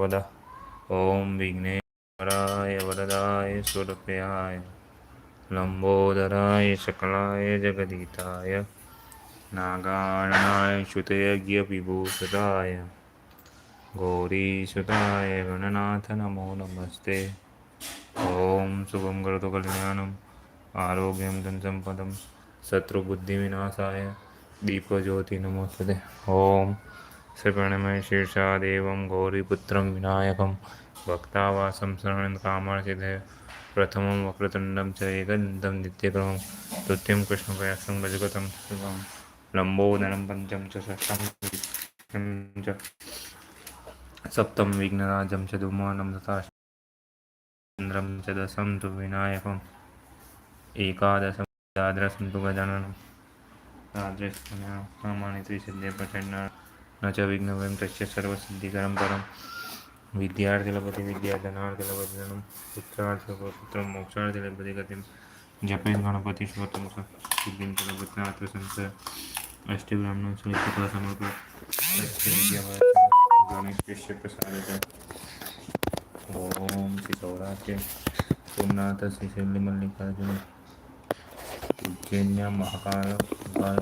સર્વદા ઓમ વિઘ્નેશ્વરાય વરદાય સુરપ્રિયાય લંબોદરાય શકલાય જગદીતાય નાગાર્ણાય શ્રુતયજ્ઞ વિભૂષિતાય ગૌરીસુતાય ગણનાથ નમો નમસ્તે ઓમ શુભમ કરોતુ કલ્યાણમ આરોગ્યમ ધન સંપદમ શત્રુબુદ્ધિ વિનાશાય દીપજ્યોતિ નમોસ્તે ઓમ શ્રીપણમય શીર્ષાદેવમ ગૌરીપુત્રમ વિનાયકમ ભક્તાવાસમ શરણ કામાસિદ્ધય પ્રથમમ વક્રતુંડમ ચ એકદમ નિત્યક્રમમ તૃત્યમ કૃષ્ણપ્રયાસમ ગજગતમ શુભમ લંબોદરમ પંચમ ચ ષષ્ઠમ ચ સપ્તમ વિઘ્નરાજમ ચ ધુમાનમ તથા ચંદ્રમ ચ દશમ તુ વિનાયકમ એકાદશમ દાદ્રસમ તુ ગજાનનમ દાદ્રસમ સામાન્ય ત્રિસિદ્ધે પ્રચંડ નચ વિઘ્ન, વયમ, તસ્ય, સર્વ સિદ્ધિ, કરમ, પરમ. વિદ્યાર્થી લભતે વિદ્યા ધનાર્થી લભતે ધનમ, પુત્રાર્થ, પુત્ર, મોક્ષાર્થી લભતે ગતિમ. જપે ગણપતિ સ્વતમ સિદ્ધિમ તલભત્રાર્થ સંસય અષ્ટબ્રાહ્મણ સુનિશ્ચિત સમર્પણ સત્ય વિદ્યા ગણેશ વિશે ઓમ શ્રી સૌરાષ્ટ્ર સોમનાથ, શ્રી શૈલી મલ્લિકાર્જુન. ઉજ્જૈન્ય મહાકાલ ભગવાન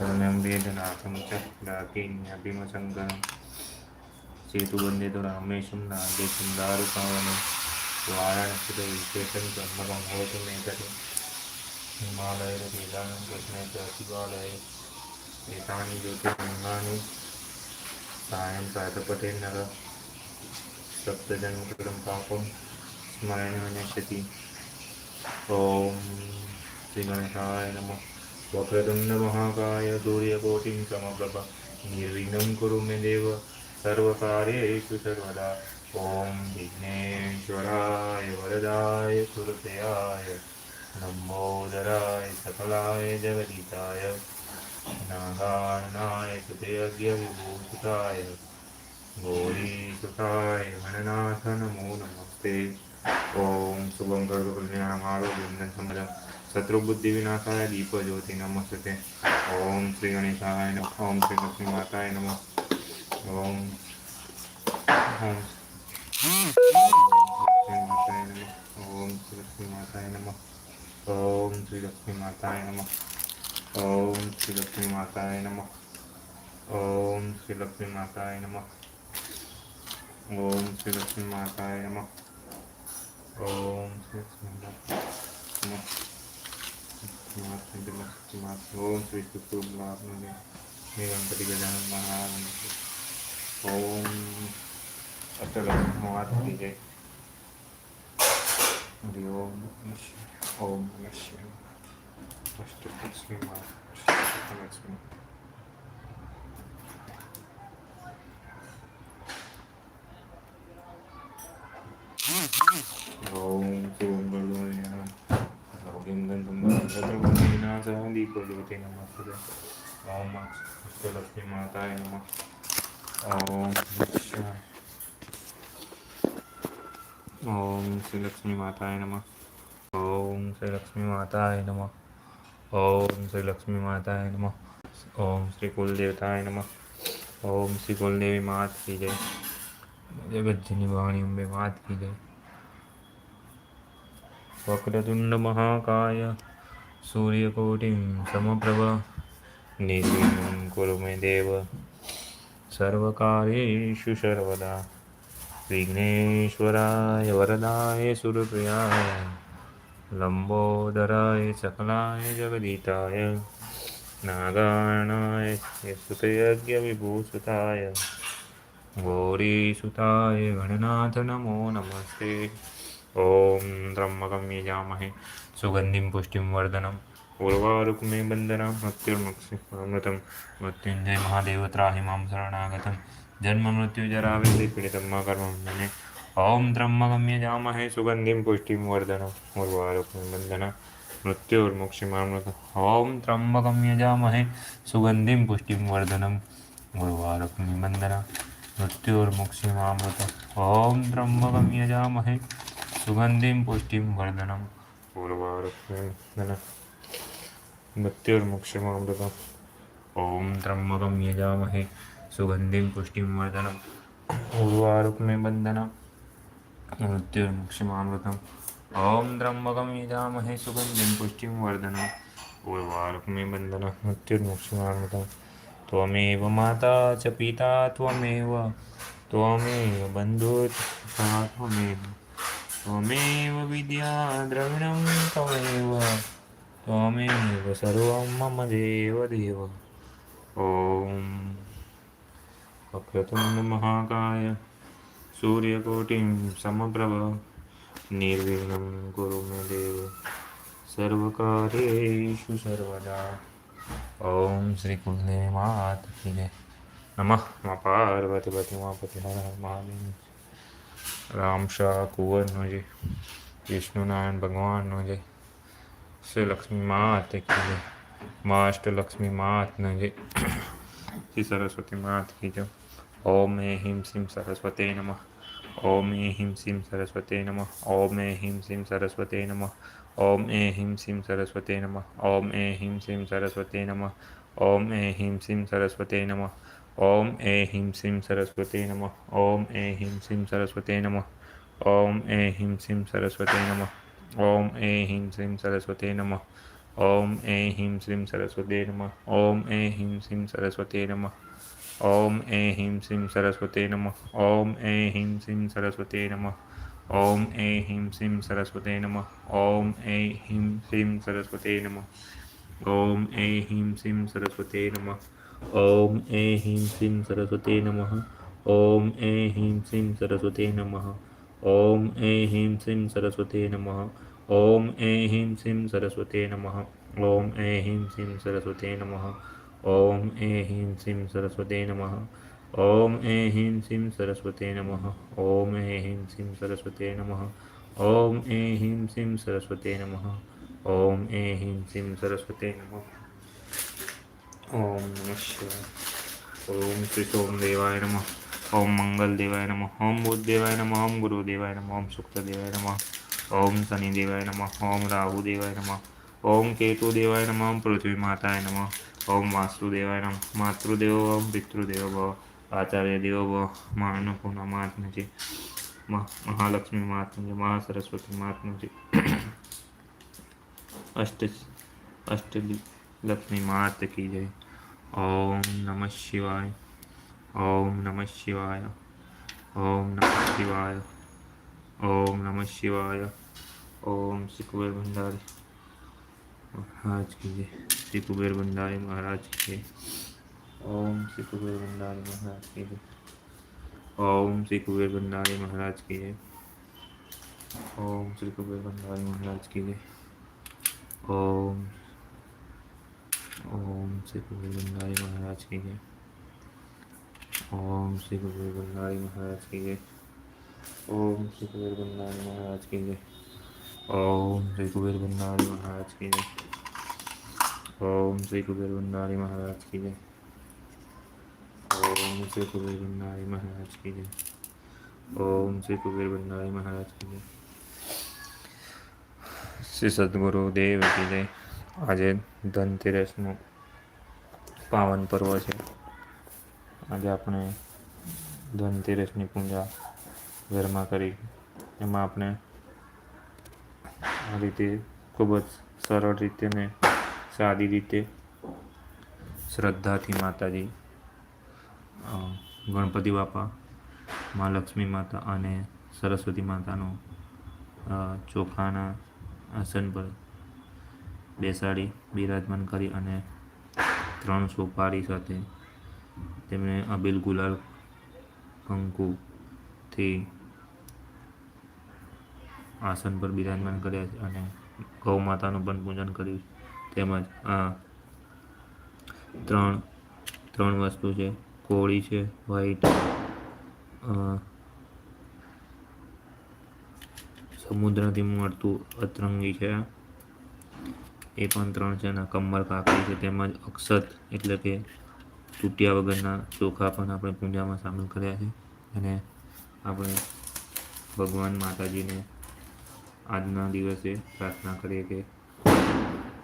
शरणं वेदनाथं च डाकिन्यभिमशङ्करं सेतुवन्दितो रामेशं नागेशं दारुकावनं वाराणसीतो विशेषं ब्रह्मकं भवतु मे तटे हिमालयवेदानं कृष्णे च शिवालये एतानि ज्योतिर्लिङ्गानि सायं प्रातपठे नर सप्तजन्मकृतं पापं स्मरणे विनश्यति ॐ श्रीगणेशाय नमः વક્રતુંડ મહાકાય સૂર્યકોટિં સમપ્રભ નિર્વિઘ્ન કુરુ મે દેવ સર્વકાર્યેષુ સર્વદા ઓમ વિઘ્નેશ્વરાય વરદાય સુરતયાય લંબોદરાય સકલાય જગદીતાય નાગાર્ણાય કૃતયજ્ઞવિભૂષિતાય ગૌરીકૃતાય વનનાથ નમો નમસ્તે ઓમ શુભં કલ્યાણમ આરોગ્યમ સંબલમ શત્રુબુદ્ધિ વિનાશાય દીપો જ્યોતિ નમસ્તે ઓમ શ્રી ગણેશાય નમ ઓમ શ્રી લક્ષ્મી માતાય નમ ઓમ માતાય નમ ઓમ શ્રી લક્ષ્મી માતાય નમ ઓમ શ્રી લક્ષ્મી માતાય નમ ઓમ શ્રી લક્ષ્મી માતાય નમ ઓમ શ્રી લક્ષ્મી માતાય નમ ઓમ શ્રી લક્ષ્મી માતાય નમ ઓમ શ્રી લક્ષ્મી માતાય નમ Masuk masuk Sri Kumlar ini yang ketiga jangan mahal Om gitu. adalah muat DJ di Om Om Nasya Pasti Muslimah Pasti Muslimah Mm-hmm. Hmm. आरोग्यं दीपज्योति नमस्ते ओम अष्टलक्ष्मी माताय नमः ओम शिवाय ओम श्री लक्ष्मी माताय नमः ओम श्री लक्ष्मी माताय नमः ओम श्री लक्ष्मी माताय नमः ओम श्री कुलदेवताय नमः ओम श्री कुलदेवी मात की जय जगज्जनी वाणी अम्बे मात की जय वक्रतुण्ड महाकाय સૂર્યકોટિ સમપ્રભ નિર્વિઘ્ન કુરુ મે દેવ સર્વકાર્યેષુ સર્વદા વિઘ્નેશ્વરાય વરદાય સુરપ્રિયાય લંબોદરાય સકલાય જગદીતાય નાગાણાય સુતયજ્ઞ વિભૂષિતાય ગૌરીસુતાય ગણનાથ નમો નમસ્તે ઓમ ત્રમ્બકમ યજામહે સુગંધિમ પુષ્ટિમ વર્ધનમ ઉર્વારુકમે બંદના મૃત્યુર્મક્ષિમૃતમ મૃત્યુંજય મહાદેવ ત્રાહી મામ શરણાગતમ જન્મ મૃત્યુ જરા વેદે પીડિતમ મા કર્મ મને ઓમ ત્રમ્મગમ્ય જામહે સુગંધિમ પુષ્ટિમ વર્ધનમ ઉર્વારુકમે બંદના મૃત્યુર્મુક્ષિમામૃત ઓમ ત્રમ્બકમ્ય જામહે સુગંધિમ પુષ્ટિમ વર્ધનમ ગુરુવારકમી વંદના મૃત્યુર્મુક્ષિમામૃત ઓમ ત્રમ્બકમ્ય જામહે સુગંધિમ પુષ્ટિમ વર્ધનમ पूर्वारुक्ष्मीर्धन मृत्युर्मुक्षमृतम् ॐ त्र्यम्बकं यजामहे सुगन्धिं पुष्टिं वर्धनं पूर्वारुक्मिबन्धनं मृत्युर्मुक्षमामृतम् ॐ त्र्यम्बकं यजामहे सुगन्धिं पुष्टिं वर्धनं पूर्वारुक्मिबन्धनं मृत्युर्मुक्षमामृतम् त्वमेव माता च पिता त्वमेव त्वमेव बन्धुः त्वमेव ત્વમેવ વિદ્યા દ્રવિણમ ત્વમેવ ત્વમેવ સર્વમ મમ દેવ દેવ ઓમ વક્રતુંડ મહાકાય સૂર્યકોટિમ સમપ્રભ નિર્વિઘ્નમ ગુરુ મે દેવ સર્વકાર્યેષુ સર્વદા ઓમ શ્રી કુલદેવ માતકીને નમઃ મા પાર્વતી પતિ મા પતિ હર મહાદેવ રામ શાહ કુંવરનો જે વિષ્ણુનારાયણ ભગવાનનો જે, શ્રી લક્ષ્મી માત મા અષ્ટલક્ષ્મી માતનો જે, શ્રી સરસ્વતી માત કીજો ઓમ એ હિમ સિમ સરસ્વતે નમઃ, ઓમ એ હિમ સિમ સરસ્વતે નમઃ, ઓમ એ હિમ સિમ સરસ્વતે નમઃ, ઓમ એ હિમ સિમ સરસ્વતે નમઃ, ઓમ એ હિમ સિમ સરસ્વતે નમઃ, ઓમ એ હિમ સિમ સરસ્વતે નમઃ ઓમ એ હિમ સિમ સરસ્વતી નમઃ ઓમ એ હિમ સિમ સરસ્વતી નમઃ ઓમ એ હિમ સિમ સરસ્વતી નમઃ ઓમ એ હિમ સિમ સરસ્વતી નમઃ ઓમ એ હિમ સિમ સરસ્વતી નમઃ ઓમ એ હિમ સિમ સરસ્વતી નમઃ ઓમ એ હિમ સિમ સરસ્વતી નમઃ ઓમ એ હિમ સિમ સરસ્વતી નમઃ ઓમ એ હિમ સિમ સરસ્વતી નમઃ ઓમ એ હિમ સિમ સરસ્વતી નમઃ ઓમ એ હિમ સિમ સરસ્વતી નમઃ ઓમ એ હિમ સિમ સરસ્વતે નમઃ ઓમ એ હિમ સિમ સરસ્વતે નમઃ ઓમ એ હિમ સિમ સરસ્વતે નમઃ ઓમ એ હિમ સિમ સરસ્વતે નમઃ ઓમ એ હિમ સિમ સરસ્વતે નમઃ ઓમ એ હિમ સિમ સરસ્વતે નમઃ ઓમ એ હિમ સિમ સરસ્વતે નમઃ ઓમ એ હિમ સિમ સરસ્વતે નમઃ ઓમ એ હિમ સિમ સરસ્વતે નમઃ ઓમ એ હિમ સિમ સરસ્વતે નમઃ ઓમ નમઃ શિવાય ઓમ શ્રી સોમદેવાય નમઃ ઓમ મંગલ દેવાય નમઃ ઓમ બુદ્ધ દેવાય નમઃ ઓમ ગુરુ દેવાય નમઃ ઓમ શુક્ર દેવાય નમઃ ઓમ શનિ દેવાય નમઃ ઓમ રાહુ દેવાય નમઃ ઓમ કેતુ દેવાય નમઃ ઓમ પૃથ્વી માતાય નમઃ ઓમ વાસુદેવાય નમઃ માતૃદેવો ઓમ પિતૃદેવો ભવ આચાર્ય દેવો ભવ મા અન્નપૂર્ણા મહાત્મજી મહાલક્ષ્મી મહાત્મજી મહાસરસ્વતી મહાત્મજી અષ્ટ અષ્ટ लक्ष्मी मात की जय। ओम नमः शिवाय। ओम नमः शिवाय। ओम नमः शिवाय। ओम नमः शिवाय। ओम श्री कुबेर भंडारी। महाराज की जय। श्री कुबेर भंडारी महाराज की जय। ओम श्री कुबेर भंडारी महाराज की जय। ओम श्री कुबेर भंडारी महाराज की जय। ओम श्री कुबेर भंडारी महाराज की जय। ओम ओम श्री गुरु भंडारी महाराज की जय। ओम श्री गुरु भंडारी महाराज की जय। ओम श्री कबीर भंडारी महाराज की जय। ओम श्री कबीर भंडारी महाराज की जय। ओम श्री कबीर भंडारी महाराज की जय। ओम श्री कबीर भंडारी महाराज की जय। ओम श्री कबीर भंडारी महाराज की जय। श्री सदगुरुदेव की जय। આજે ધનતેરસનું પાવન પર્વ છે. આજે આપણે ધનતેરસની પૂજા ઘરમાં કરી. એમાં આપણે આ રીતે ખૂબ જ સરળ રીતે ને સાદી રીતે શ્રદ્ધાથી માતાજી ગણપતિ બાપા, મા લક્ષ્મી માતા અને સરસ્વતી માતાનું ચોખાના આસન પર બેસાડી, બિરાજમાન કરી અને ત્રણ સોપારી સાથે તેમણે અબીલ ગુલાલ કંકુથી આસન પર બિરાજમાન કર્યા છે અને ગૌ માતાનું પણ પૂજન કર્યું તેમજ આ ત્રણ ત્રણ વસ્તુ છે. કોળી છે, વ્હાઈટ સમુદ્રથી મળતું અતરંગી છે. એ પણ ત્રણ છે અને કમર કાકડી છે. તેમજ અક્ષત એટલે કે તૂટ્યા વગરના ચોખા પણ આપણે પૂજામાં સામેલ કર્યા છે. અને આપણે ભગવાન માતાજીને આજના દિવસે પ્રાર્થના કરીએ કે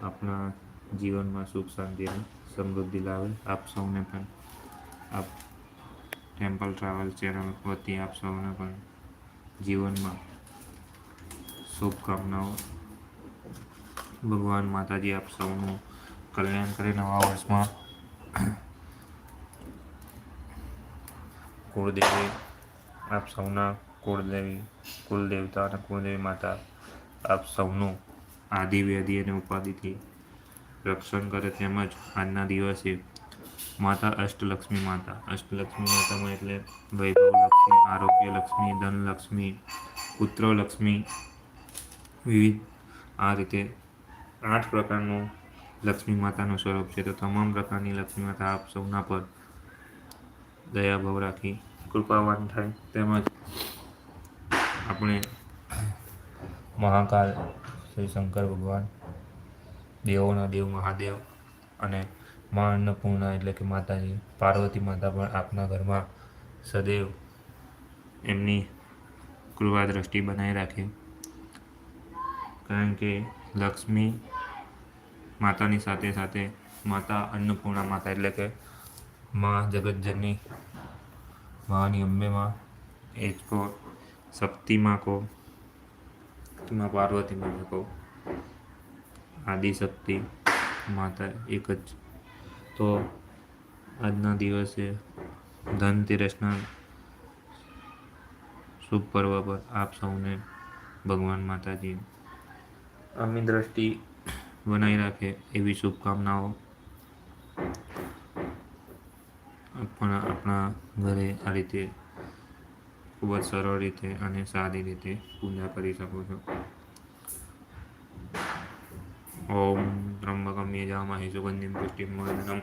આપણા જીવનમાં સુખ શાંતિ અને સમૃદ્ધિ લાવે. આપ સૌને પણ આપ ટેમ્પલ ટ્રાવેલ ચેનલ વતી આપ સૌને પણ જીવનમાં શુભકામનાઓ ભગવાન માતાજી આપ સૌનું કલ્યાણ કરે નવા વર્ષમાં. કુળદેવી, આપ સૌના કુળદેવી, કુલદેવતા અને કુળદેવી માતા આપ સૌનું આદિ, વ્યાધિ અને ઉપાધિથી રક્ષણ કરે તેમજ આજના દિવસે માતા અષ્ટલક્ષ્મી માતા. અષ્ટલક્ષ્મી માતામાં એટલે વૈભવ લક્ષ્મી આરોગ્ય લક્ષ્મી ધન લક્ષ્મી પુત્ર લક્ષ્મી વિવિધ આ રીતે આઠ પ્રકારનું લક્ષ્મી માતાનું સ્વરૂપ છે. તો તમામ પ્રકારની લક્ષ્મી માતા આપ સૌના પર દયાભાવ રાખી કૃપાવાન થાય. તેમજ આપણે મહાકાલ શ્રી શંકર ભગવાન, દેવોના દેવ, મહાદેવ અને મા અન્નપૂર્ણા એટલે કે માતાજી, પાર્વતી માતા પણ આપના ઘરમાં સદૈવ એમની કૃપા દ્રષ્ટિ બનાવી રાખે. કારણ કે લક્ષ્મી માતાની સાથે સાથે માતા અન્નપૂર્ણા માતા એટલે કે મા જગતજનની માની અંબે માં કહો શક્તિ માં કો માં પાર્વતી માં કહો આદિશક્તિ માતા એક જ. તો આજના દિવસે ધનતેરસના શુભ પર્વ પર આપ સૌને ભગવાન માતાજી અમી દ્રષ્ટિ બનાવી રાખે એવી શુભકામનાઓ પણ આપણા ઘરે આ રીતે ખૂબ જ સરળ રીતે અને સારી રીતે પૂજા કરી શકો છો. ઓમ ત્રંબકમ યજામહે સુગંધિમ પુષ્ટિમ વર્ધનમ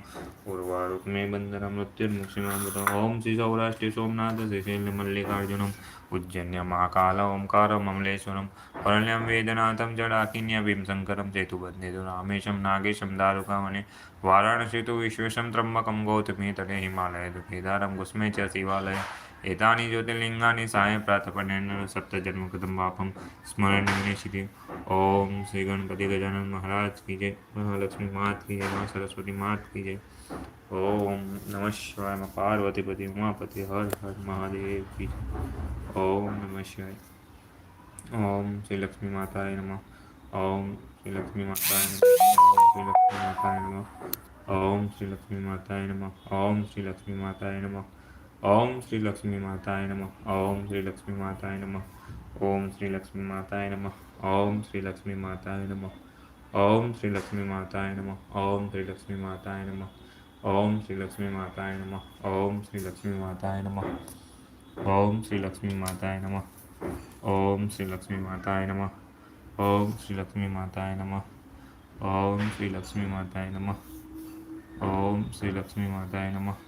ઉર્વારુકમે બંધનમ મૃત્યુર્મુક્ષિમામૃતમ ઓમ શ્રી સૌરાષ્ટ્રી સોમનાથ શૈલ મલ્લિકાર્જુનમ. ઉજ્જન્ય મહાકાલ ઓમકારમ અમલેશ્વરમ પરણ્યમ વેદનાથમ જડાકિન્ય ભીમશંકરમ સેતુબંધે રામેશમ નાગેશમ દારુકામ અને વારાણસી તુ વિશ્વેશમ ત્રંબકમ ગૌતમી તટે હિમાલય કેદારમ કુસ્મે ચ શિવાલય एतानि ज्योतिर्लिङ्गानि साय प्रातपनेन सप्तजन्म कृतं पापं स्मरणीय सिद्धि ओम श्री गणपति गजानन महाराज की जय महालक्ष्मी मात की जय माँ सरस्वती मात की जय ઓમ નમઃ શિવાય પાર્વતીપતિ ઉમાપતિ હર હર મહાદેવ ઓમ નમઃ શિવાય ઓમ શ્રી લક્ષ્મી માતાય નમઃ ઓમ શ્રી લક્ષ્મી માતાય નમઃ ઓમ શ્રી લક્ષ્મી માતાય નમઃ ઓમ શ્રી લક્ષ્મી માતાય નમઃ ઓમ શ્રી લક્ષ્મી માતાય નમઃ ઓમ શ્રી લક્ષ્મી માતાય નમઃ ઓમ શ્રી લક્ષ્મી માતાય નમઃ ઓમ શ્રી લક્ષ્મી માતાય નમઃ ઓમ શ્રી લક્ષ્મી માતાય નમઃ ઓમ શ્રી લક્ષ્મી માતાય નમઃ ઓમ શ્રી લક્ષ્મી માતાય નમઃ ઓમ શ્રી લક્ષ્મી માતાય નમઃ ઓમ શ્રી લક્ષ્મી માતાય નમઃ ઓમ શ્રી લક્ષ્મી માતાય નમઃ ઓમ શ્રી લક્ષ્મી માતાય નમઃ ઓમ શ્રી લક્ષ્મી માતાય નમઃ ઓમ શ્રી લક્ષ્મી માતાય નમઃ ઓમ શ્રી લક્ષ્મી માતાય નમઃ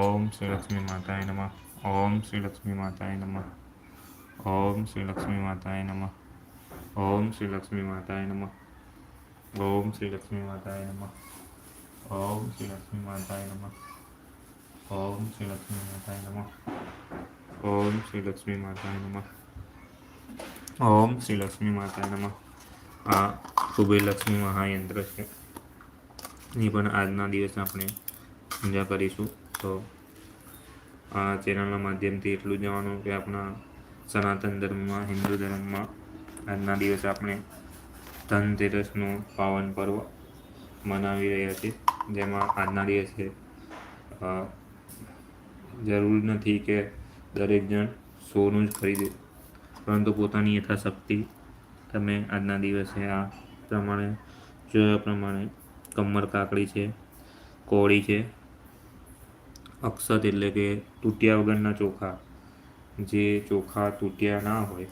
ઓમ શ્રી લક્ષ્મી માતાય નમઃ ઓમ શ્રી લક્ષ્મી માતાય નમઃ ઓમ શ્રી લક્ષ્મી માતાય નમઃ ઓમ શ્રી લક્ષ્મી માતાય નમઃ ઓમ શ્રી લક્ષ્મી માતાય નમઃ ઓમ શ્રી લક્ષ્મી માતાય નમઃ ઓમ શ્રી લક્ષ્મી માતાય નમઃ ઓમ શ્રી લક્ષ્મી માતાય નમઃ ઓમ શ્રી લક્ષ્મી માતાય નમઃ આ કુબેર લક્ષ્મી મહાયંત્ર છે ની પણ આજના દિવસે આપણે પૂજા કરીશું, તો આ ચેનલના માધ્યમથી એટલું જવાનું કે આપણા સનાતન ધર્મમાં, હિન્દુ ધર્મમાં આજના દિવસે આપણે ધનતેરસનું પાવન પર્વ મનાવી રહ્યા છીએ. જેમાં આજના દિવસે જરૂર નથી કે દરેક જણ સોનું જ ખરીદે. પરંતુ પોતાની યથાશક્તિ તમે આજના દિવસે આ પ્રમાણે, જોયા પ્રમાણે કમર કાકડી છે, કોળી છે, અક્ષત એટલે કે તૂટ્યા વગરના ચોખા. જે ચોખા તૂટ્યા ના હોય,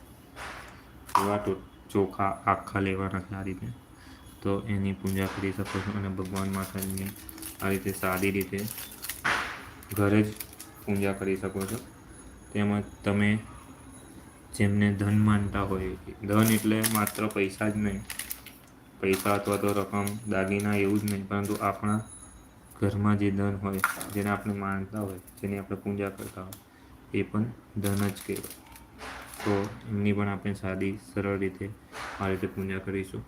એવા ચોખા આખા લેવાના છે આ રીતે. તો એની પૂજા કરી શકો છો અને ભગવાન માતાજીની આ રીતે સાદી રીતે ઘરે જ પૂજા કરી શકો છો. તેમજ તમે જેમને ધન માનતા હોય, ધન એટલે માત્ર પૈસા જ નહીં. પૈસા અથવા તો રકમ, દાગીના એવું જ નહીં, પરંતુ આપણા ઘરમાં જે ધન હોય, જેને આપણે માનતા હોય, જેની આપણે પૂજા કરતા હોય, એ પણ ધન જ કહેવાય. તો એમની પણ આપણે સાદી, સરળ રીતે આ રીતે પૂજા કરીશું.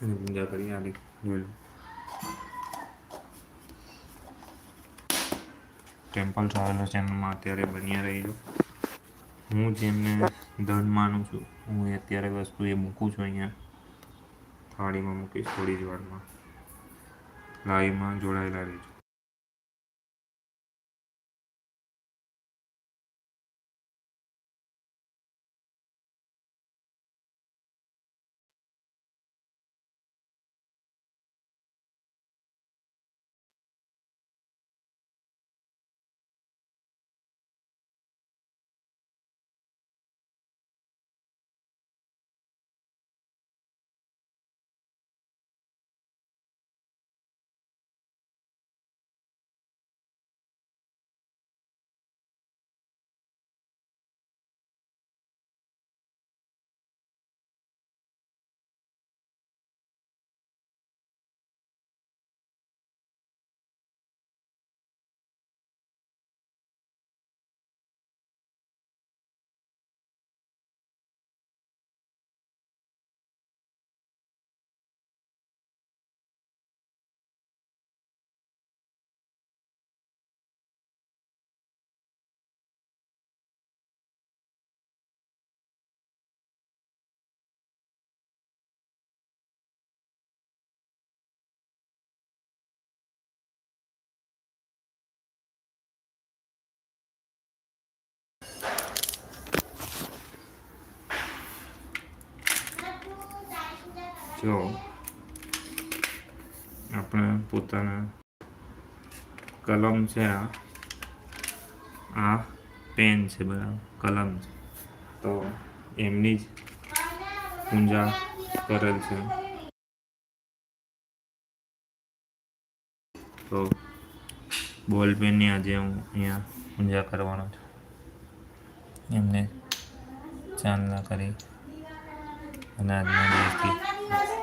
અને પૂજા કરી આ રીતે જોઈ લો ટેમ્પલ ટ્રાવેલર ચેનલમાં અત્યારે બન્યા રહેલું હું જેમને ધન માનું છું હું અત્યારે વસ્તુ એ મૂકું છું અહીંયા થાળીમાં મૂકીશ થોડી જ વારમાં લાઈવમાં જોડાયેલા રહેજો જો. આપણે પોતાના કલમ છે આ. આ પેન છે બરાબર, કલમ છે. તો એમની જ પૂજા કરેલ છે. તો બોલ પેનની આજે હું અહીંયા પૂજા કરવાનો છું. એમને ચાંદલા કરી. અને આજના દિવસથી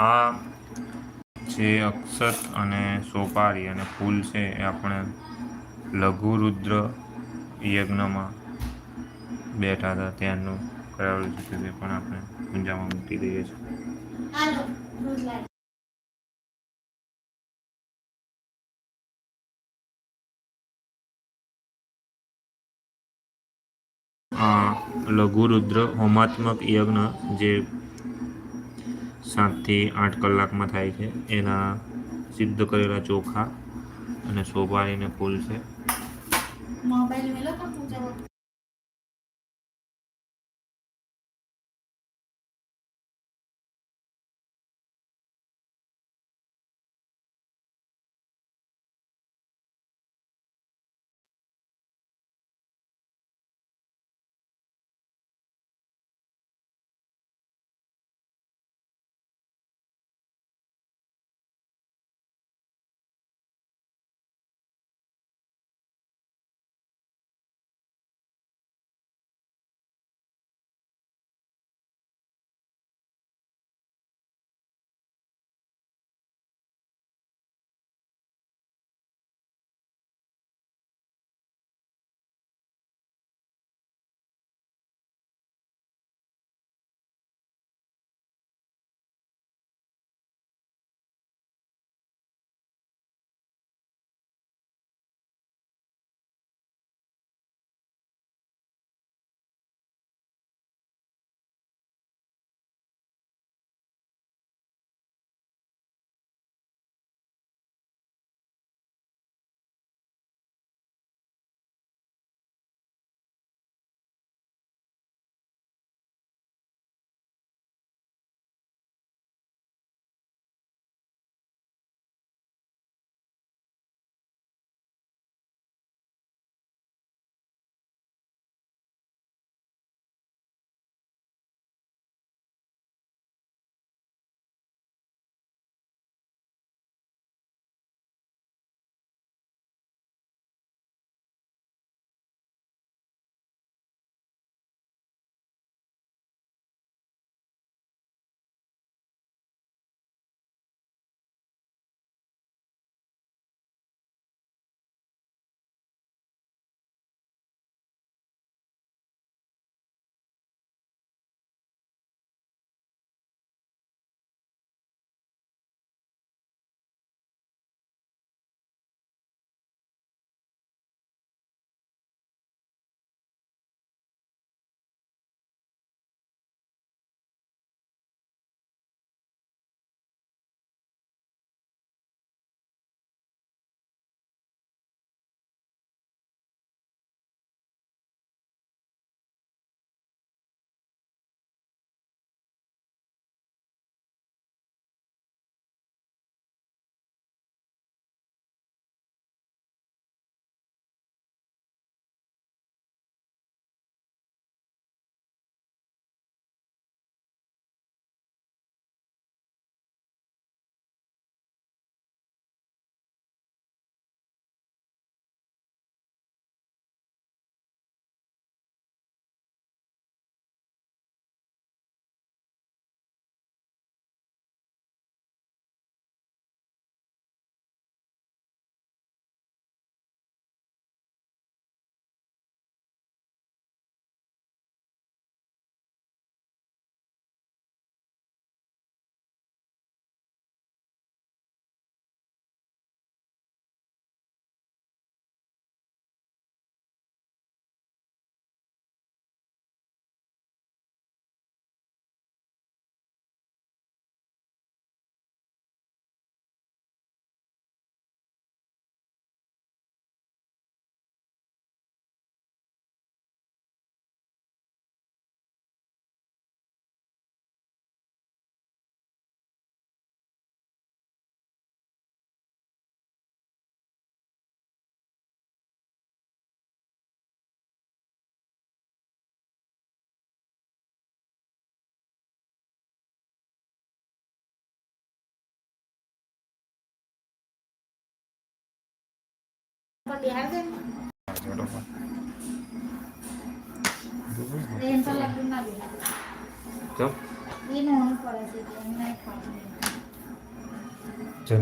આ જે અક્ષત અને સોપારી અને ફૂલ છે એ આપણે લઘુરુદ્ર યજ્ઞમાં બેઠા હતા ત્યાંનું કરાવેલું છે તે પણ આપણે પૂંજામાં મૂકી દઈએ છીએ. આ લઘુરુદ્ર હોમાત્મક યજ્ઞ જે સાતથી આઠ કલાકમાં થાય છે. એના સિદ્ધ કરેલા ચોખા અને સોપારીને ફૂલ છે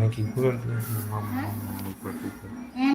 કીધું હતું, મામા ઉપર.